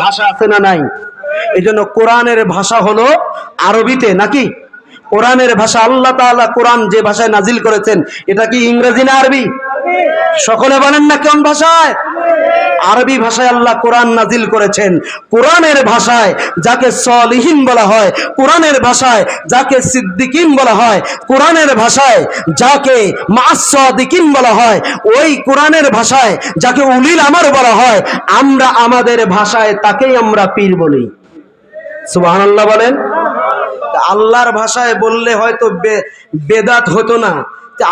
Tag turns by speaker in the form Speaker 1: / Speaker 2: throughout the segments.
Speaker 1: ভাষা আছে না নাই? এই জন্য কোরআনের ভাষা হলো আরবিতে নাকি? কোরআনের ভাষা আল্লাহ তাআলা কোরআন যে ভাষায় নাজিল করেছেন, এটা কি ইংরেজি না আরবি? সকলে বলেন না কোন ভাষায়? আরবি ভাষায় আল্লাহ কোরআন নাজিল করেছেন। কোরআনের ভাষায় যাকে সলিহীন বলা হয়, কোরআনের ভাষায় যাকে সিদ্দিকিন বলা হয়, কোরআনের ভাষায় যাকে মাসদিকিন বলা হয়, ওই কোরআনের ভাষায় যাকে উলিল আমার বলা হয়, আমরা আমাদের ভাষায় তাকেই আমরা পীর বলি। সুবহানাল্লাহ বলেন। আল্লাহর ভাষায় বললে হয়তো বেদাত হতো না।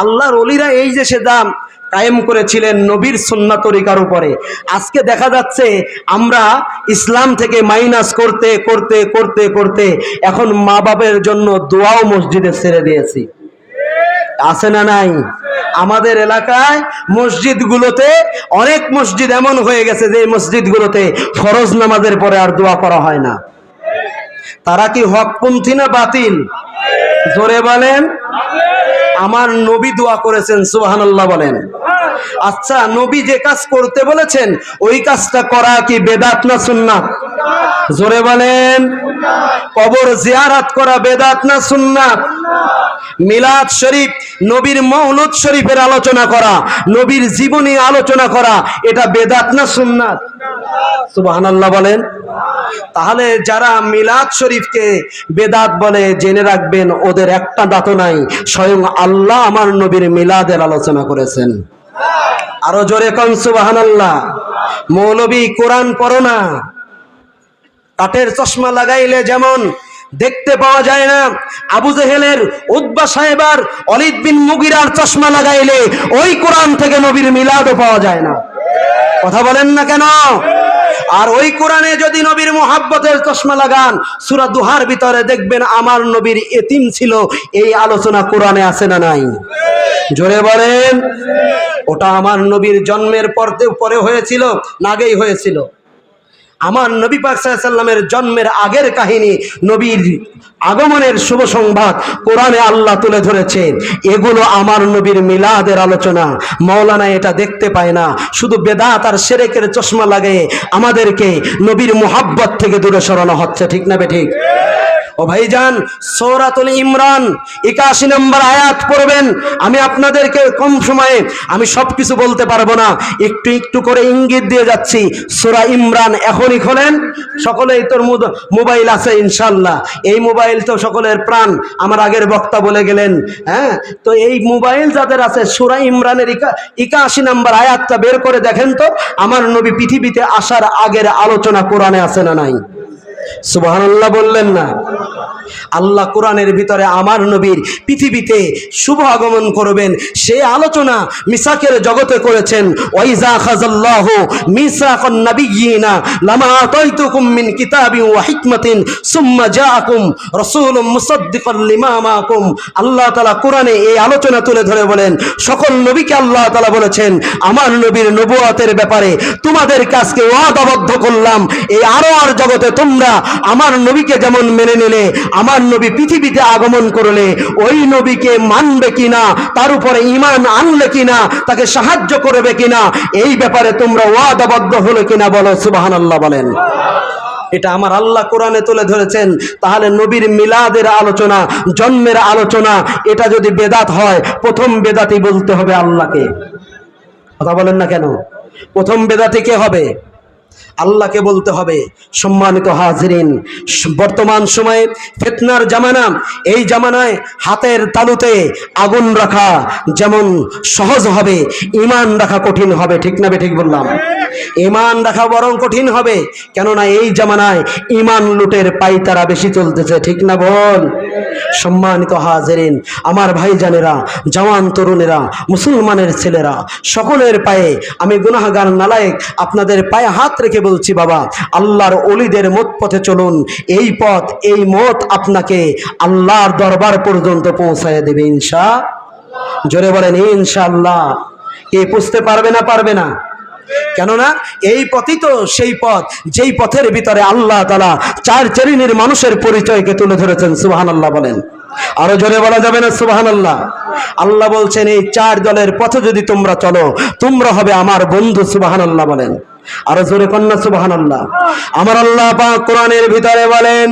Speaker 1: আল্লাহর অলিরা এই যে সে দাম কায়েম করেছিলেন নবীর সন্না তরিকার উপরে। আজকে দেখা যাচ্ছে আমরা ইসলাম থেকে মাইনাস করতে করতে করতে করতে এখন মা বাবের জন্য দোয়াও মসজিদে ছেড়ে দিয়েছি। আছে না নাই? আমাদের এলাকায় মসজিদগুলোতে অনেক মসজিদ এমন হয়ে গেছে যে মসজিদগুলোতে ফরজ নামাজের পরে আর দোয়া করা হয় না। তারা কি হকপন্থী না বাতিল? জোরে বলেন। আমার নবী দোয়া করেছেন, সুবহানাল্লাহ বলেন। আচ্ছা নবী যে কাজ করতে বলেছেন, ওই কাজটা করা কি বেদাত না সুন্নাত? জোরে বলেন। কবর জিয়ারাত করা বেদাত না সুন্নাত? মিলাদ শরীফ, নবীর মৌলুদ শরীফের আলোচনা করা, নবীর জীবনী আলোচনা করা, এটা বেদাত না সুন্নাত? সুবহানাল্লাহ বলেন। তাহলে যারা মিলাদ শরীফকে বেদাত বলে জেনে রাখবেন, ওদের একটা দাঁত নাই, স্বয়ং আল্লাহ আমার নবীর মিলাদের আলোচনা করেছেন। আরও জোরে কন, সুবহানাল্লাহ। মৌলবী কোরআন পড়ো না। কাঠের চশমা লাগাইলে যেমন দেখতে পাওয়া যায় না, আবু জেহেলের উদ্বা সাহেবার অলিদ বিন মুগিরার চশমা লাগাইলে ওই কোরআন থেকে নবীর মিলাদও পাওয়া যায় না। কথা বলেন না কেন? আর ওই কোরআনে যদি নবীর মোহাব্বতের চশমা লাগান, সুরা দুহার ভিতরে দেখবেন আমার নবীর এতিম ছিল, এই আলোচনা কোরআনে আছে না নাই? জোরে বলেন। ওটা আমার নবীর জন্মের পরতে পরে হয়েছিল নাগেই হয়েছিল? আমার নবী পাক সাল্লামের জন্মের আগের কাহিনী নবীর আগমনের শুভ সংবাদ কোরআনে আল্লাহ তুলে ধরেছেন। এগুলো আমার নবীর মিলাদের আলোচনা। মৌলানা এটা দেখতে পায় না। শুধু বেদাত আর সেরেকের চশমা লাগে। আমাদেরকে নবীর মোহাব্বত থেকে দূরে সরানো হচ্ছে। ঠিক না বে ঠিক? ও ভাইজান, সৌরাতুল ইমরান, একাশি নম্বর আয়াত পড়বেন। আমি আপনাদেরকে কম সময়ে আমি সব কিছু বলতে পারব না, একটু একটু করে ইঙ্গিত দিয়ে যাচ্ছি। সোরা ইমরান এখনই খোলেন, সকলেই তোর মোবাইল আছে ইনশাল্লাহ এই মোবাইল তো সকলের প্রাণ, আমার আগের বক্তা বলে গেলেন হ্যাঁ? তো এই মোবাইল যাদের আছে, সুরা ইমরানের ইকা একাশি নম্বর আয়াতটা বের করে দেখেন তো, আমার নবী পৃথিবীতে আসার আগের আলোচনা কোরআনে আছে না নাই? সুবহানাল্লাহ বললেন না। আল্লাহ কোরআনের ভিতরে আমার নবীর পৃথিবীতে শুভ আগমন করবেন। সে আলোচনা মিসাকের জগতে করেছেন। ওয়াইজা খাজাল্লাহু মিসাকান নাবিয়িনা লামা আতাইতুকুম মিন কিতাবিন ওয়া হিকমাতিন সুম্মা জাআকুম রাসূলুম মুসাদ্দিকান লিমা আল্লাহ তাআলা কোরআনে এই আলোচনা তুলে ধরে বলেন, সকল নবীকে আল্লাহ তাআলা বলেছেন, আমার নবীর নবুয়তের ব্যাপারে তোমাদের কাছকে ওয়াদাবদ্ধ করলাম। এই আরও আর জগতে তোমরা আমার নবীকে যেমন মেনে নিলে আমার নবী পৃথিবীতে আগমন করলে ওই নবীকে মানবে কিনা, তার উপরে ইমান আনলে কিনা, তাকে সাহায্য করবে কিনা, এই ব্যাপারে তোমরা ওয়াদাবদ্ধ হলো কিনা বলো সুবাহান আল্লাহ বলেন। এটা আমার আল্লাহ কোরআনে তুলে ধরেছেন। তাহলে নবীর মিলাদের আলোচনা, জন্মের আলোচনা, এটা যদি বেদাত হয়, প্রথম বেদাতি বলতে হবে আল্লাহকে। কথা বলেন না কেন? প্রথম বেদাতি কে হবে? আল্লাহকে বলতে হবে, সম্মানিত হাজরিন, বর্তমান সময়ে ফেতনার জামানা, এই জামানায় হাতের তালুতে আগুন রাখা যেমন সহজ হবে ইমান রাখা কঠিন হবে, ঠিক না ঠিক বললাম? ইমান রাখা বরং কঠিন হবে, কেননা এই জামানায় ইমান লুটের পাইতারা বেশি চলতেছে, ঠিক না বল? সম্মানিত হাজরিন, আমার ভাইজানেরা, জওয়ান তরুণেরা, মুসলমানের ছেলেরা, সকলের পায়ে আমি গুনাহগার নালায়েক আপনাদের পায়ে হাত বলছি, বাবা, আল্লাহর অলিদের মত পথে চলুন। এই পথ, এই মত আপনাকে আল্লাহর দরবার পর্যন্ত পৌঁছায় দেবে, ইনশা। জোরে বলেন, ইনশাআল্লাহ। কে বুঝতে পারবে না পারবে না। কেননা, এই পথই তো সেই পথ, যেই পথের ভিতরে আল্লাহ তালা চার শ্রেণির মানুষের পরিচয়কে তুলে ধরেছেন সুবাহান আল্লাহ বলেন। আরও জোরে বলা যাবে না সুবাহান আল্লাহ আল্লাহ বলছেন, এই চার দলের পথে যদি তোমরা চলো, তোমরা হবে আমার বন্ধু সুবাহান আল্লাহ বলেন। আরো জোরে কন্যা সুবাহান আল্লাহ আমার আল্লাহ পাক কোরআনের ভিতরে বলেন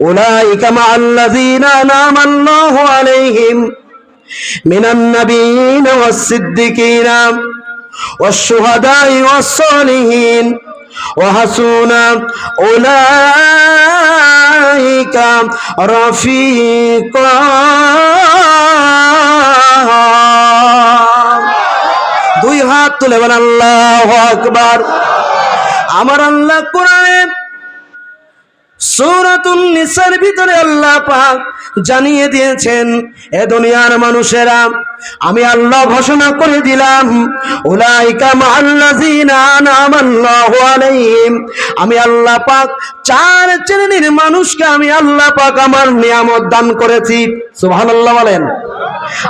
Speaker 1: أولئك مع الذين أنعم الله عليهم من النبيين والصديقين والشهداء والصالحين وحسن أولئك رفيقا দুই হাত তুলে বলেন, আল্লাহ আকবার। আমার আল্লাহ কোরআনে সূরাতুন নিসার ভিতরে আল্লাহ পাক জানিয়ে দিয়েছেন, এ দুনিয়ার মানুষেরা, আমি আল্লাহ ঘোষণা করে দিলাম, উলাইকা আলাইহিম। আমি আল্লাহ পাক চার শ্রেণির মানুষকে আমি আল্লাহ পাক আমার নিয়ামত দান করেছি। সুবহানাল্লাহ বলেন।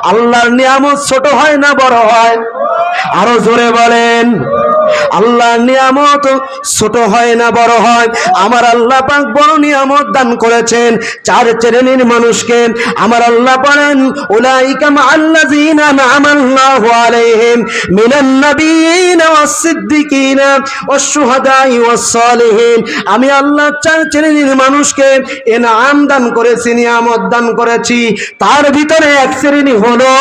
Speaker 1: আল্লাহর নিয়ামত ছোট হয় না বড় হয়? আরও জোরে বলেন। আল্লাহর নিয়ামত ছোট হয় না, বড় হয়। আমার আল্লাহ পাক বড় নিয়ামত দান করেছেন। চার শ্রেণির মানুষকে আমার আল্লাহ বলেন, উলাইকা মাআল্লাযিনা না'মাল্লাহু আলাইহিম মিনান নাবিয়িনা ওয়াস-সিদ্দিকিনা ওয়াশ-শুহাদাই ওয়াস-সালিহিন। আমি আল্লাহ চার শ্রেণির মানুষকে এনাম দান করেছি, নিয়ামত দান করেছি। তার ভিতরে এক শ্রেণি হলো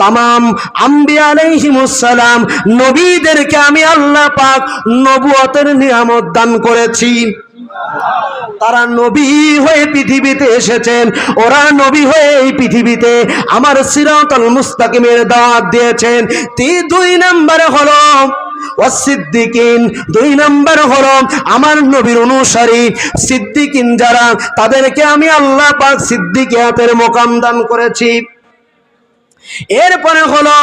Speaker 1: তামাম আম্বিয়া আলাইহিমুসসালাম। নবীদেরকে আমি আল্লাহ পাক নবুয়তের নিয়ামত দান করেছি। তারা নবী হয়ে পৃথিবীতে এসেছেন। ওরা নবী হয়ে এই পৃথিবীতে আমার সিরাতাল মুস্তাকিমের দাওয়াত দিয়েছেন। তি দুই নম্বরে হলো সিদ্দিকিন দুই নম্বর হলো, আমার নবীর অনুসারী সিদ্দিকিন যারা, তাদেরকে আমি আল্লাহ পাক সিদ্দিকিয়াতের মোকাম দান করেছি। এরপরে হলো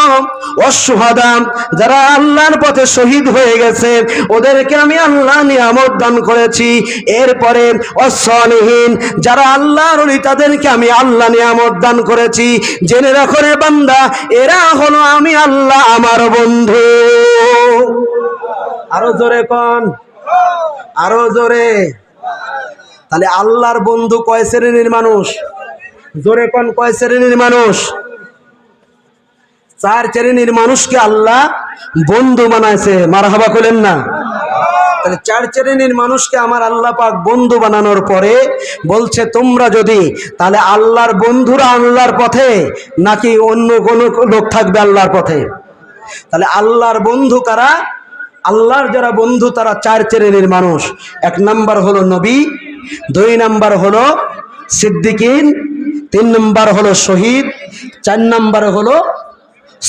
Speaker 1: অসুহাদাম যারা আল্লাহর পথে শহীদ হয়ে গেছে, ওদেরকে আমি আল্লাহ নিয়ামত দান করেছি। এরপরে অসলহীন যারা আল্লাহর তাদেরকে আমি আল্লাহ নিয়ামত দান করেছি। জেনে রাখো রে বান্দা, এরা হলো আমি আল্লাহ আমার বন্ধু। আরও জোরে কন। আরও জোরে। তাহলে আল্লাহর বন্ধু কয় শ্রেণির মানুষ? জোরে কন, কয় শ্রেণির মানুষ? চার শ্রেণির মানুষকে আল্লাহ বন্ধু বানাইছে। মারহাবা করলেন না। তাহলে চার শ্রেণির মানুষকে আমার আল্লাহ পাক বন্ধু বানানোর পরে বলছে, তোমরা যদি তাহলে আল্লাহর বন্ধুরা আল্লাহর পথে, নাকি অন্য কোন লোক থাকবে আল্লাহর পথে? তাহলে আল্লাহর বন্ধু কারা? আল্লাহর যারা বন্ধু, তারা চার শ্রেণির মানুষ। এক নাম্বার হলো নবী, দুই নাম্বার হলো সিদ্দিকিন, তিন নাম্বার হলো শহীদ, চার নাম্বার হলো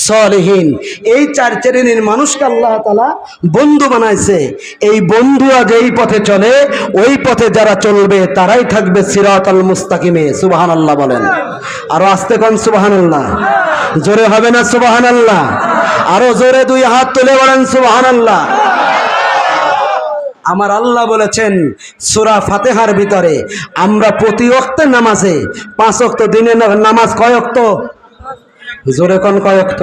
Speaker 1: সলহীন। এই চার শ্রেণির মানুষকে আল্লাহ তালা বন্ধু বানাইছে। এই বন্ধুরা যেই পথে চলে, ওই পথে যারা চলবে, তারাই থাকবে সিরাত আল মুস্তাকিমে সুবাহান আল্লাহ বলেন। আরও আসতে কন সুবাহান আল্লাহ জোরে হবে না সুবাহান আল্লাহ আরও জোরে দুই হাত তুলে বলেন সুবাহান আল্লাহ আমার আল্লাহ বলেছেন, সুরা ফাতেহার ভিতরে আমরা প্রতি অক্তের নামাজে, পাঁচ অক্ত দিনে নামাজ কয় অক্ত জোরে কোন কয়ক্ত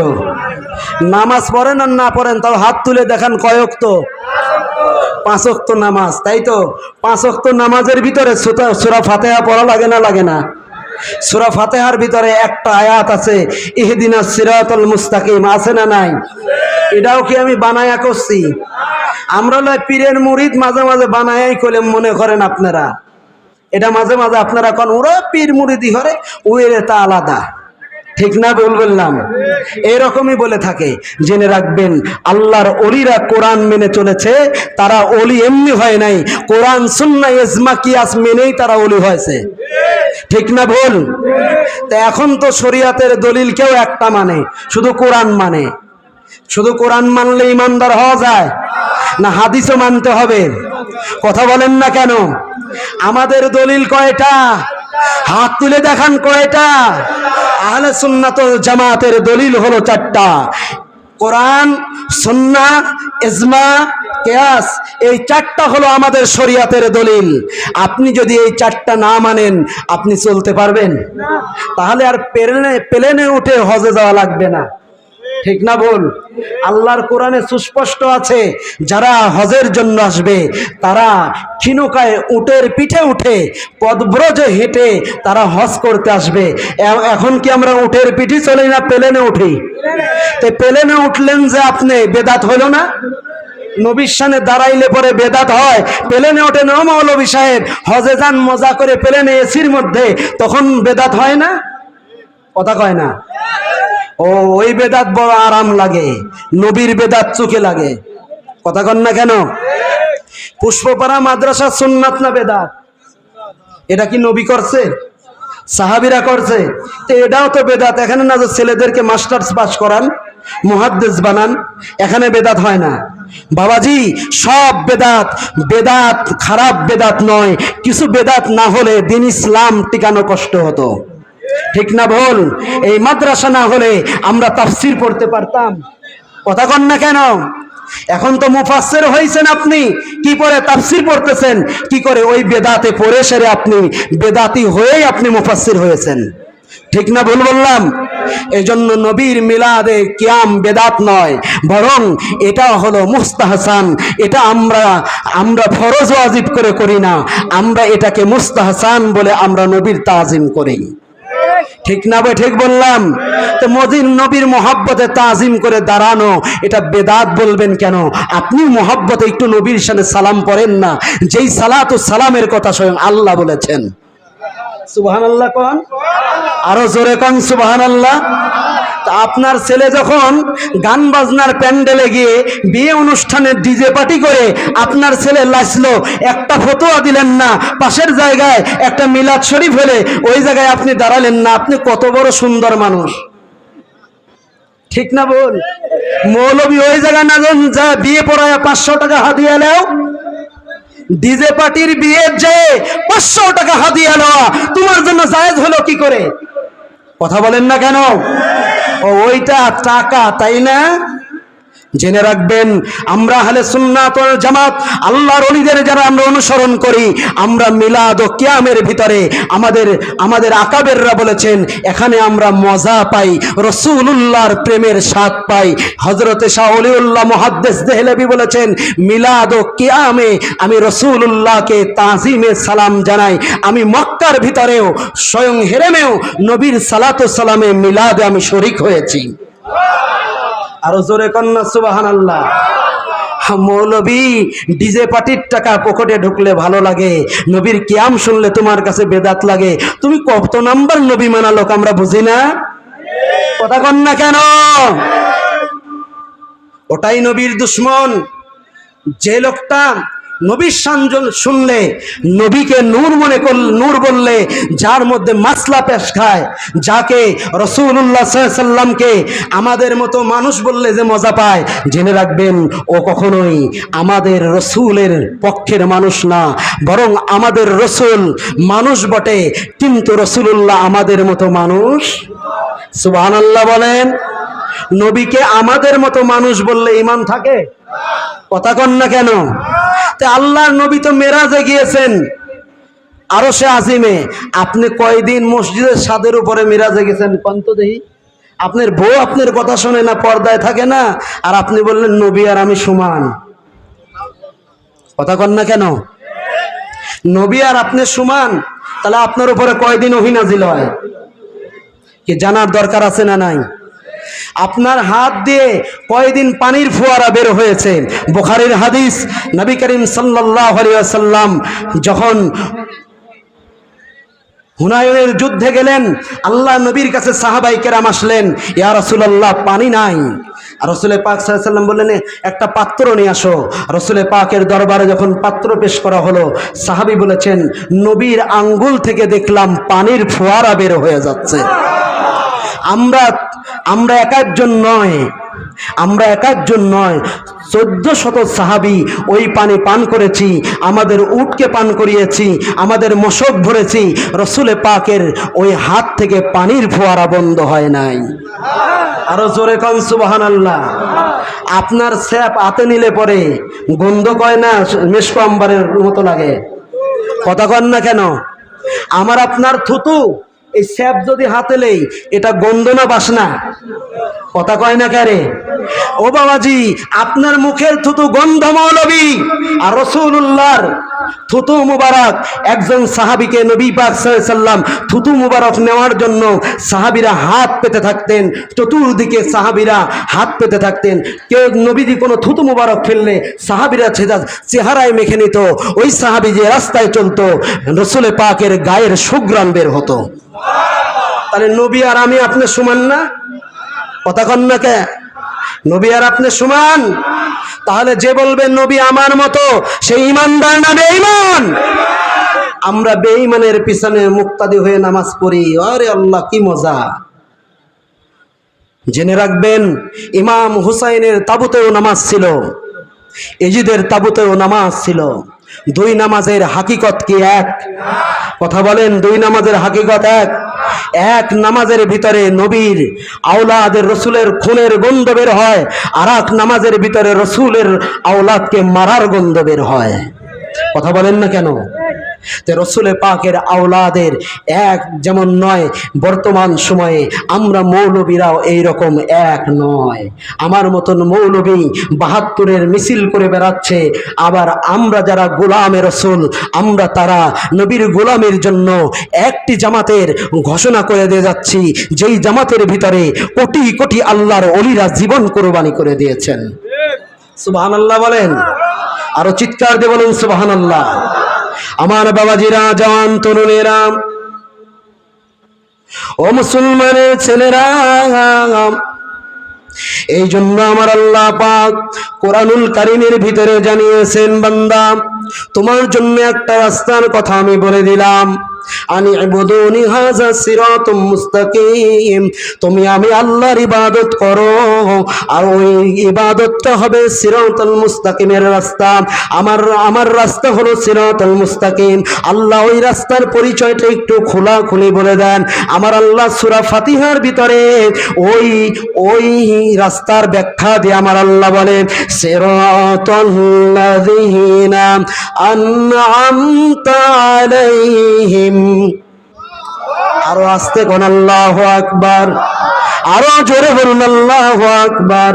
Speaker 1: নামাজ পড়েন আর না পড়েন, তাও হাত তুলে দেখান কয়ক্ত পাঁচক্ত নামাজ, তাই তো? পাঁচক্ত নামাজের ভিতরে সুরা ফাতেহা পড়া লাগে না লাগে না? সুরা ফাতেহার ভিতরে একটা আয়াত আছে, ইহদিনা সিরাতুল মুস্তাকিম আছে না নাই? এটাও কি আমি বানায়া করছি? আমরা লয় পীরের মুরিদ মাঝে মাঝে বানায়াই করলে মনে করেন আপনারা। এটা মাঝে মাঝে আপনারা কোন, ওরা পীর মুরিদি হরে ওয়ের তা আলাদা। ঠিক না ভুল বললাম? এরকমই বলে থাকে। জেনে রাখবেন, আল্লাহর অলিরা কোরআন মেনে চলেছে, তারা অলি এমনি হয় নাই। কোরআন সুন্না ইজমা, কিয়াস মেনেই তারা অলি হয়েছে। ঠিক না ভুল? তা এখন তো শরিয়াতের দলিল কেউ একটা মানে শুধু কোরআন মানে। শুধু কোরআন মানলে ইমানদার হওয়া যায়? না হাদিসও মানতে হবে? কথা বলেন না কেন? আমাদের দলিল কয়টা? হাত তুলে দেখান কয়টা? আহলে সুন্নাত জামাতের দলিল হলো চারটা। কোরআন, সুন্না, ইজমা, কেয়াস, এই চারটা হলো আমাদের শরিয়াতের দলিল। আপনি যদি এই চারটা না মানেন, আপনি চলতে পারবেন? তাহলে আর প্লেনে প্লেনে উঠে হজে যাওয়া লাগবে না। ঠিক না ভুল? আল্লাহর কোরআনে সুস্পষ্ট আছে, যারা হজের জন্য আসবে, তারা ক্ষীণকায় উটের পিঠে উঠে, পদব্রজে হেঁটে তারা হজ করতে আসবে। এখন কি আমরা উটের পিঠে চলি না পেলেনে উঠি? তো পেলেনে উঠলেন যে আপনি, বেদাত হইল না? নবীর সামনে দাঁড়াইলে পরে বেদাত হয়। পেলেনে ওঠে ন মৌলবী সাহেব, হজে যান, মজা করে পেলেনে এসির মধ্যে, তখন বেদাত হয় না? কথা কয় না? ও, ওই বেদাত বড় আরাম লাগে, নবীর বেদাত চোখে লাগে। কথা কন না কেন? পুষ্পপাড়া মাদ্রাসা সুন্নাত না বেদাত? এটা কি নবী করছে? সাহাবিরা করছে? তো এটাও তো বেদাত। এখানে না যে ছেলেদেরকে মাস্টার্স পাস করান, মুহাদ্দেস বানান, এখানে বেদাত হয় না। বাবাজি, সব বেদাত বেদাত খারাপ বেদাত নয়। কিছু বেদাত না হলে দিন ইসলাম টিকানো কষ্ট হতো। ঠিক না ভুল? এই মাদ্রাসা না হলে আমরা তাফসির পড়তে পারতাম। কথা কন না কেন? এখন তো মুফাসসির হয়েছেন আপনি। কি করে তাফসির পড়তেছেন? কি করে ওই বেদাতে পড়ে সেরে আপনি বেদাতি হয়েই আপনি মুফাসসির হয়েছেন। ঠিক না ভুল বললাম? এই জন্য নবীর মিলাদে কিয়াম বেদাত নয়, বরং এটা হলো মুস্তাহসান। এটা আমরা আমরা ফরজ ওয়াজিব করে করি না। আমরা এটাকে মুস্তাহসান বলে আমরা নবীর তাজিম করি। ঠিক না ভাই ঠিক বললাম। তো মদিন নবীর মহাব্বতে তাজিম করে দাঁড়ানো এটা বেদাত বলবেন কেন? আপনি মহাব্বতে একটু নবীর সামনে সালাম করেন না। যেই সালাত ও সালামের কথা স্বয়ং আল্লাহ বলেছেন। সুবহান আল্লাহ কন। আরও জোরে কন সুবহান আল্লাহ আপনার ছেলে যখন গান বাজনার প্যান্ডেলে গিয়ে বিয়ে অনুষ্ঠানে ডিজে পার্টি করে আপনার ছেলে লাসলো একটা ফতোয়া দিলেন না, পাশের জায়গায় একটা মিলাদ শরীফ হলে ওই জায়গায় আপনি দাঁড়ালেন না, আপনি কত বড় সুন্দর মানুষ। ঠিক না বল? মৌলবী ওই জায়গায় না যা বিয়ে পড়ায় পাঁচশো টাকা হাদিয়া নাও, ডিজে পার্টির বিয়ের যে পাঁচশো টাকা হাদিয়া নেওয়া, তোমার জন্য জায়েজ হলো কি করে? কথা বলেন না কেন? ওইটা টাকা তাই না? জেনে রাখবেন, আমরা হলে সুন্নাত জামাত, আল্লাহর অলিদের যারা আমরা অনুসরণ করি, আমরা মিলাদ ও কিয়ামের ভিতরে আমাদের আমাদের আকাবেররা বলেছেন, এখানে আমরা মজা পাই রসুল্লাহর প্রেমের স্বাদ পাই। হজরতে শাহ অলিউল্লাহ মহাদ্দেস দেহলেবি বলেছেন, মিলাদ ও কিয়ামে আমি রসুল্লাহকে তাজিমে সালাম জানাই। আমি মক্কার ভিতরেও, স্বয়ং হেরেমেও নবীর সালাত সালামে মিলাদে আমি শরিক হয়েছি। আরও জোরে কন্যা সুবাহান আল্লাহ মৌলবী, ডিজে পার্টির টাকা পকেটে ঢুকলে ভালো লাগে। নবীর কিয়াম শুনলে তোমার কাছে বেদাত লাগে। তুমি কত নাম্বার নবী মানা লোক আমরা বুঝি না? কথা কন না কেন? ওটাই নবীর দুশ্মন। যে লোকটা নবীর সানজন শুনলে, নবীকে নূর মনে করল নূর বললে, যার মধ্যে মাসলা পেশ খায়, যাকে রসুল্লাহ সাল্লামকে আমাদের মতো মানুষ বললে যে মজা পায়, জেনে রাখবেন, ও কখনোই আমাদের রসুলের পক্ষের মানুষ না, বরং আমাদের রসুল মানুষ বটে, কিন্তু রসুল্লাহ আমাদের মতো মানুষ? সুবহান আল্লাহ বলেন, নবীকে আমাদের মতো মানুষ বললে ইমান থাকে? কথা কন না কেন? তা আল্লাহর নবী তো মেরাজে গিয়েছেন। আরও সে আজিমে, আপনি কয়দিন মসজিদের ছাদের উপরে মিরাজে গেছেন? কন্ত দেহি? আপনার বউ আপনার কথা শোনে না, পর্দায় থাকে না, আর আপনি বললেন, নবী আর আমি সমান। কথা কন না কেন? নবী আর আপনি সমান, তাহলে আপনার উপরে কয়দিন অহিনাজিল হয়? কি জানার দরকার আছে না নাই? আপনার হাত দিয়ে কয়দিন পানির ফোয়ারা বের হয়েছে? বুখারীর হাদিস, নবী করিম সাল্লাল্লাহু আলাইহি যখন হুনায়নের যুদ্ধে গেলেন, আল্লাহ নবীর কাছে সাহাবাই কেরাম আসলেন, ইয়া রাসূলুল্লাহ, পানি নাই। রসুলের পাক সাল্লাম বললেন একটা পাত্র নিয়ে আসো। রসুলের পাকের দরবারে যখন পাত্র পেশ করা হলো, সাহাবি বলেছেন, নবীর আঙ্গুল থেকে দেখলাম পানির ফোয়ারা বের হয়ে যাচ্ছে। আমরা আমরা এক একজন নয়। আমরা এক একজন নয়। চোদ্দ শত সাহাবি ওই পানি পান করেছি, আমাদের উটকে পান করিয়েছি, আমাদের মশক ভরেছি। রসুলে পাকের ওই হাত থেকে পানির ফোয়ারা বন্ধ হয় নাই। আরও জোরে কন সুবাহান আল্লাহ আপনার স্যাপ হাতে নিলে পরে গন্ধ কয় না মেশকো আম্বারের মতো লাগে? কথা কন না কেন? আমার আপনার থুতু এই স্যাপ যদি হাতে লেই এটা গন্ধ না বাসনা? কথা কয় না ক্যারে ও বাবাজি, আপনার মুখের থুতু গন্ধ মৌলবী আর রসুল্লাহর থুতু মুবারক। একজন সাহাবিকে নবী পাক সাল্লাম থুতু মুবারক নেওয়ার জন্য সাহাবিরা হাত পেতে থাকতেন, চতুর্দিকে সাহাবিরা হাত পেতে থাকতেন। কেউ নবীজি কোনো থুতু মুবারক ফেললে সাহাবিরা ছেদা- চেহারায় মেখে নিত। ওই সাহাবি যে রাস্তায় চলতো, রসুলে পাকের গায়ের সুগ্রাম বের হতো। তাহলে নবী আর আমি আপনি সমান না? কথা কন না কে? নবী আর আপনি সমান? তাহলে যে বলবেন নবী আমার মতো, সেই ইমানদার না বেঈমান? আমরা বেঈমানের পিছনে মুক্তাদি হয়ে নামাজ পড়ি। আরে আল্লাহ, কি মজা। জেনে রাখবেন, ইমাম হুসাইনের তাবুতেও নামাজ ছিল। এজিদের তাবুতেও নামাজ ছিল। দুই নামাজের হাকিকত কি এক? কথা বলেন, দুই নামাজের হাকিকত এক? এক নামাজের ভিতরে নবীর আওলাদের রসুলের খুনের গন্ধ বের হয়, আর এক নামাজের ভিতরে রসুলের আওলাদকে মারার গন্ধ বের হয়। কথা বলেন না কেন? তে রসুলে পাকের আওলাদের এক যেমন নয়, বর্তমান সময়ে আমরা মৌলবীরাও রকম এক নয়। আমার মতন মৌলবী বাহাত্তরের মিছিল করে বেড়াচ্ছে, আবার আমরা যারা গোলামে রসুল, আমরা তারা নবীর গোলামের জন্য একটি জামাতের ঘোষণা করে দিয়ে যাচ্ছি, যেই জামাতের ভিতরে কোটি কোটি আল্লাহর অলিরা জীবন কোরবানি করে দিয়েছেন। সুবাহান আল্লাহ বলেন। আরও চিৎকার দিয়ে বলুন সুবাহান আল্লাহ আমার বাবাজিরা, জওয়ান তরুণেরা, ও মুসলমানের ছেলেরা, এই জন্য আমার আল্লাহ পাক কোরআনুল কারিমের ভিতরে জানিয়েছেন, বান্দা, তোমার জন্য একটা রাস্তার কথা আমি বলে দিলাম। আনি ইবুদুনি হাযা সিরাতুম মুস্তাকিম। তুমি আমি আল্লাহর ইবাদত করো। আর ওই ইবাদতটা হবে সিরাতুল মুস্তাকিমের রাস্তা। আমার আমার রাস্তা হলো সিরাতুল মুস্তাকিম। আল্লাহ ওই রাস্তার পরিচয়টা একটু খোলা খুলি বলে দেন। আমার আল্লাহ সূরা ফাতিহার ভিতরে ওই ওই রাস্তার ব্যাখ্যা দিয়ে আমার আল্লাহ বলেন সিরাতাল্লাযীনা আন'আমতা আলাইহিম আরও আস্তে কোন আল্লাহ আকবার। আরও জোরে বলুন আল্লাহ আকবার।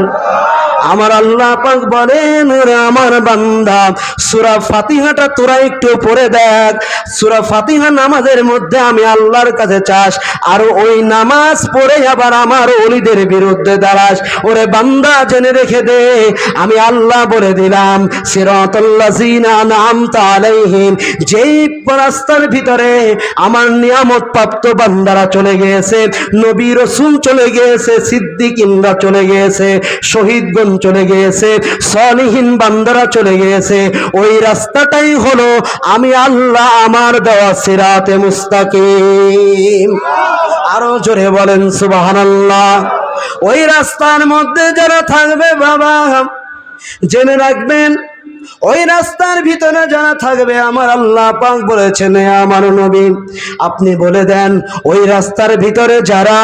Speaker 1: আমার আল্লাহ পাক বলেন, ওরে আমার বান্দা, সূরা ফাতিহাটা তোরা একটু পড়ে দেখ। সূরা ফাতিহা নামাজের মধ্যে আমি আল্লাহর কাছে চাস, আর ওই নামাজ পড়ে আবার আমার ওলিদের বিরুদ্ধে দাঁড়াস। ওরে বান্দা, জেনে রেখে দে, আমি আল্লাহ বলে দিলাম, সিরাতাল্লাযিনা আন'আমতা আলাইহিম, যেই রাস্তার ভিতরে আমার নিয়ামত প্রাপ্ত বান্দারা চলে গিয়েছে, নবী রসুল চলে গিয়েছে, সিদ্দিকিনরা চলে গিয়েছে, শহীদগণ চলে গিয়েছে, সলিহীন বান্দারা চলে গিয়েছে। ওই রাস্তাটাই হলো, আমি আল্লাহ আমার দেওয়া সিরাতে মুস্তাকিম। আরও জোরে বলেন, সুবহানাল্লাহ। ওই রাস্তার মধ্যে যারা থাকবে বাবা, জেনে রাখবেন ওই রাস্তার ভিতরে যারা থাকবে, আমার আল্লাহ পাক বলেছেন, "এ আমার নবী, আপনি বলে দেন, ওই রাস্তার ভিতরে যারা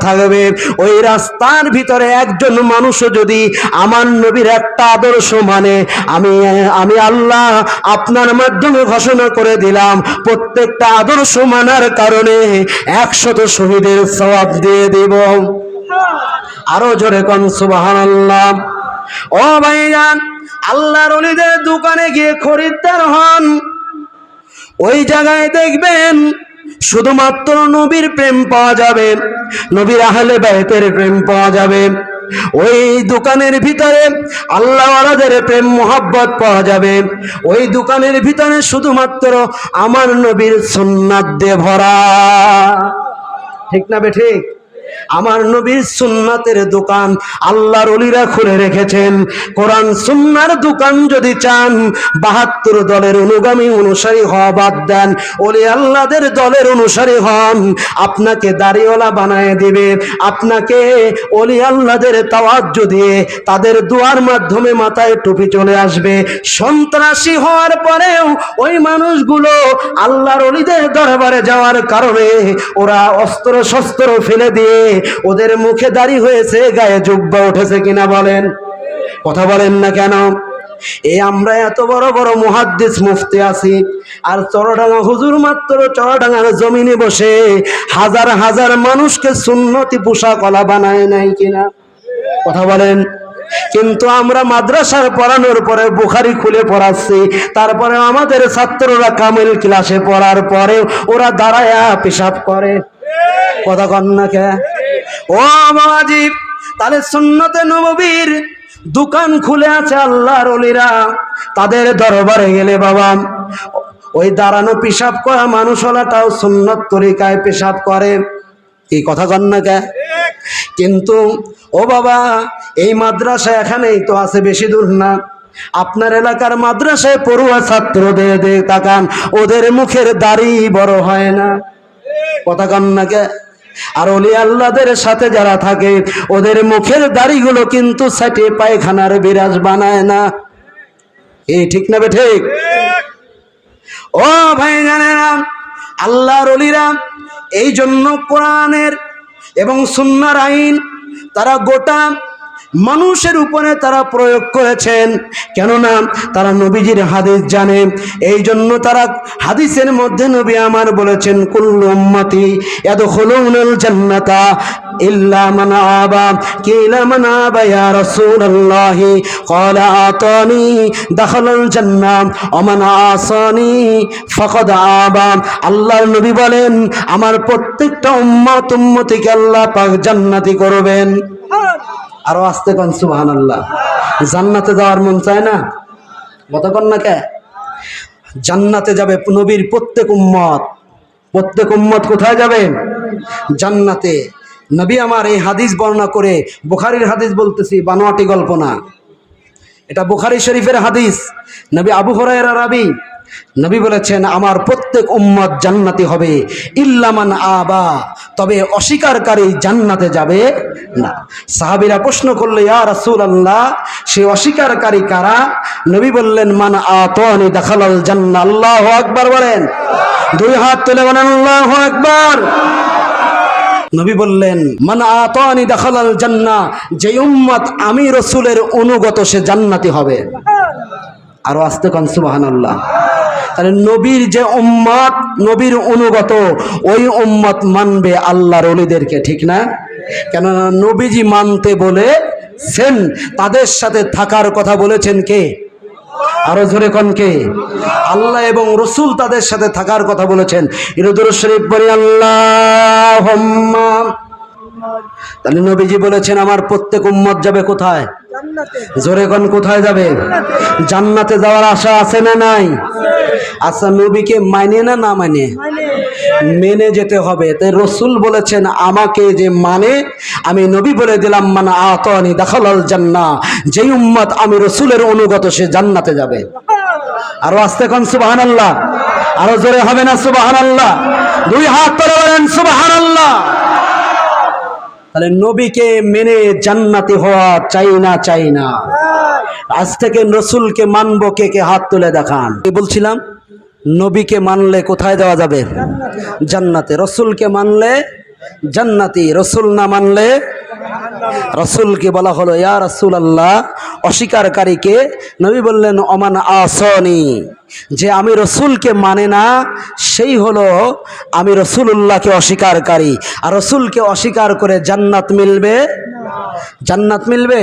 Speaker 1: থাকবে, ওই রাস্তার ভিতরে একজন মানুষও যদি আমার নবীর একটা আদর্শ মানে আমি আমি আল্লাহ আপনার মাধ্যমে ঘোষণা করে দিলাম, প্রত্যেকটা আদর্শ মানার কারণে একশত শহীদের সওয়াব দিয়ে দেব। আরও জোরে কন, সুবহানাল্লাহ। ও ভাইজান আল্লাহর অলিদের দোকানে গিয়ে খরিদ্দার হন। ওই জায়গায় দেখবেন শুধুমাত্র নবীর প্রেম পাওয়া যাবে, নবীর আহলে বাইতের প্রেম পাওয়া যাবে। ওই দোকানের ভিতরে আল্লাহওয়ালাদের প্রেম, মোহাব্বত পাওয়া যাবে। ওই দোকানের ভিতরে শুধুমাত্র আমার নবীর সুন্নাত দিয়ে ভরা। ঠিক না বে ঠিক? আমার নবীর সুন্নাতের দোকান আল্লাহর অলিরা খুলে রেখেছেন। কোরআন সুন্নার দোকান যদি চান, বাহাত্তর দলের অনুগামী অনুসারী হওয়া বাদ দেন। অলি আল্লাহদের দলের অনুসারী হন, আপনাকে দাড়িওয়ালা বানায় দিবে। আপনাকে অলি আল্লাহদের তাওয়াজ্জ দিয়ে তাদের দুয়ার মাধ্যমে মাথায় টুপি চলে আসবে। সন্ত্রাসী হওয়ার পরেও ওই মানুষগুলো আল্লাহর অলিদের দরবারে যাওয়ার কারণে ওরা অস্ত্র শস্ত্র ফেলে দিয়ে ওদের মুখে দাড়ি হয়েছে, গায়ে জুব্বা উঠেছে কিনা বলেন। কথা বলেন না কেন? এই আমরা এত বড় বড় মুহাদ্দিস মুফতি আছি, আর চরডাঙ্গা হুজুর মাত্র চরডাঙ্গার জমিনে বসে হাজার হাজার মানুষকে সুন্নতি পোশাক কলা বানায় নাই কিনা? কথা বলেন। কিন্তু আমরা মাদ্রাসার পড়ানোর পরে বুখারি খুলে পড়াচ্ছি, তারপরে আমাদের ছাত্ররা কামিল ক্লাসে পড়ার পরে ওরা দাঁড়ায়া পেশাব করে। কথা কন্যাকে ও বাবাজি তাহলে সুন্নতে নববীর দোকান খুলে আছে আল্লাহর অলিরা। তাদের দরবারে গেলে বাবা, ওই দাঁড়ানো পেশাব করা মানুষ হলাটাও সুন্নত তরিকায় পেশাব করে। এই কথা কন্যাকে কিন্তু, ও বাবা, এই মাদ্রাসা এখানেই তো আছে, বেশি দূর না। আপনার এলাকার মাদ্রাসায় পড়ুয়া ছাত্রদের তাকান, ওদের মুখের দাড়ি বড় হয় না। কথা কন্যাকে আর অলি আল্লাদের সাথে যারা থাকে, ওদের মুখের দাড়িগুলো কিন্তু সাইটে পায়খানার বিরাজ বানায় না। এ ঠিক না বে ঠিক? ও ভাই জানেরাম আল্লাহর অলিরাম এই জন্য কোরআনের এবং সুন্নার আইন তারা গোটা মানুষের উপরে তারা প্রয়োগ করেছেন। কেননা তারা নবীজির হাদিস জানে। এই জন্য তারা হাদিসের মধ্যে নবী আমার বলেছেন, কুল্লু উম্মতি ইয়াদখুলুনাল জান্নাতা ইল্লা আল্লাহর নবী বলেন, আমার প্রত্যেকটা উম্মত উম্মতিকে আল্লাহ পাক জান্নাতি করবেন। আরও আসতে কন সুবহান আল্লাহ জান্নাতে যাওয়ার মন চায় না? কতক্ষণ না কে? জান্নাতে যাবে নবীর প্রত্যেক উম্মত। প্রত্যেক উম্মত কোথায় যাবে? জান্নাতে। নবী আমার এই হাদিস বর্ণনা করে বুখারির হাদিস বলতেছি, বানোয়াটি গল্প না এটা বুখারি শরীফের হাদিস। নবী আবু হরাইরা রাবি নবী বলেছেন, আমার প্রত্যেক উম্মত জান্নাতি হবে। ইল্লামান আবা। তবে অস্বীকারী জান্নাতে যাবে না। সাহাবিরা প্রশ্ন করলে, ইয়া রাসূল আল্লাহ সে অস্বীকারী কারা? নবী বললেন, মান আতানি দাখালাল জান্নাহ। আল্লাহু আকবার বলেন। দুই হাত তুলে বলেন, আল্লাহু আকবার। নবী বললেন, মান আতানি দাখালাল জান্নাহ যে উম্মত আমি রসুলের অনুগত সে জান্নাতি হবে। আরও আসতে কন, সুবহানাল্লাহ। তাহলে নবীর যে উম্মত, নবীর অনুগত, ওই উম্মত মানবে আল্লাহর অলিদেরকে, ঠিক না? কেননা নবীজি মানতে বলে সেন, তাদের সাথে থাকার কথা বলেছেন কে? আরও জোরে কন কে? আল্লাহ এবং রসুল তাদের সাথে থাকার কথা বলেছেন। ইরুদুর শরীফ বলি আল্লাহ তাহলে নবীজি বলেছেন, আমার প্রত্যেক উম্মত যাবে কোথায়? জোরে কোন কোথায় যাবে? জান্নাতে যাওয়ার আশা আছে না নাই? আচ্ছা নবীকে মানে না না মানে? মেনে। যেতে হবে। তাই রসুল বলেছেন আমাকে যে মানে আমি নবী বলে দিলাম মানে আতনি দেখালাল জান্না। যেই উম্মত আমি রসুলের অনুগত সে জান্নাতে যাবে। আরও আসতে কোন সুবাহান আল্লাহ আরও জোরে হবে না সুবাহান আল্লাহ দুই হাত তোলে বলেন সুবাহান আল্লাহ তাহলে নবীকে মেনে জান্নাতি হওয়া চাই না চাই না। আজ থেকে রসুলকে মানব, কে কে হাত তুলে দেখান। কি বলছিলাম? নবীকে মানলে কোথায় দেওয়া যাবে? জান্নাতে। রসুলকে মানলে জান্নাতি। রসুল না মানলে? রসুলকে বলা হলো, ইয়া রসুল আল্লাহ অস্বীকারীকে। নবী বললেন অমান আসনি। যে আমি রসুলকে মানে না, সেই হলো আমি রসুল্লাহকে অস্বীকারী আর রসুলকে অস্বীকার করে জান্নাত মিলবে? জান্নাত মিলবে?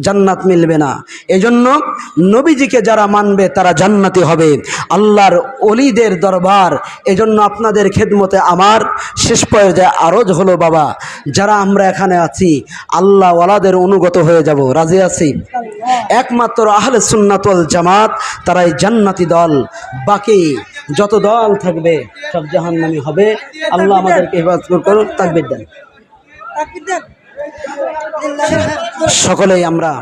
Speaker 1: জান্নাত মিলবে না। এজন্য নবীজিকে যারা মানবে, তারা জান্নাতি হবে। আল্লাহর অলিদের দরবার, এজন্য আপনাদের খেদমতে আমার শেষ পর্যায়ে আরজ হলো, বাবা, যারা আমরা এখানে আছি আল্লাহ ওয়ালাদের অনুগত হয়ে যাব। রাজি আছি? একমাত্র আহলে সুন্নাতল জামাত তারাই জান্নাতি দল। বাকি যত দল থাকবে সব জাহান্নামি হবে। আল্লাহ আমাদেরকে হেফাজত করুন তাকবির দেন। সকলেই আমরা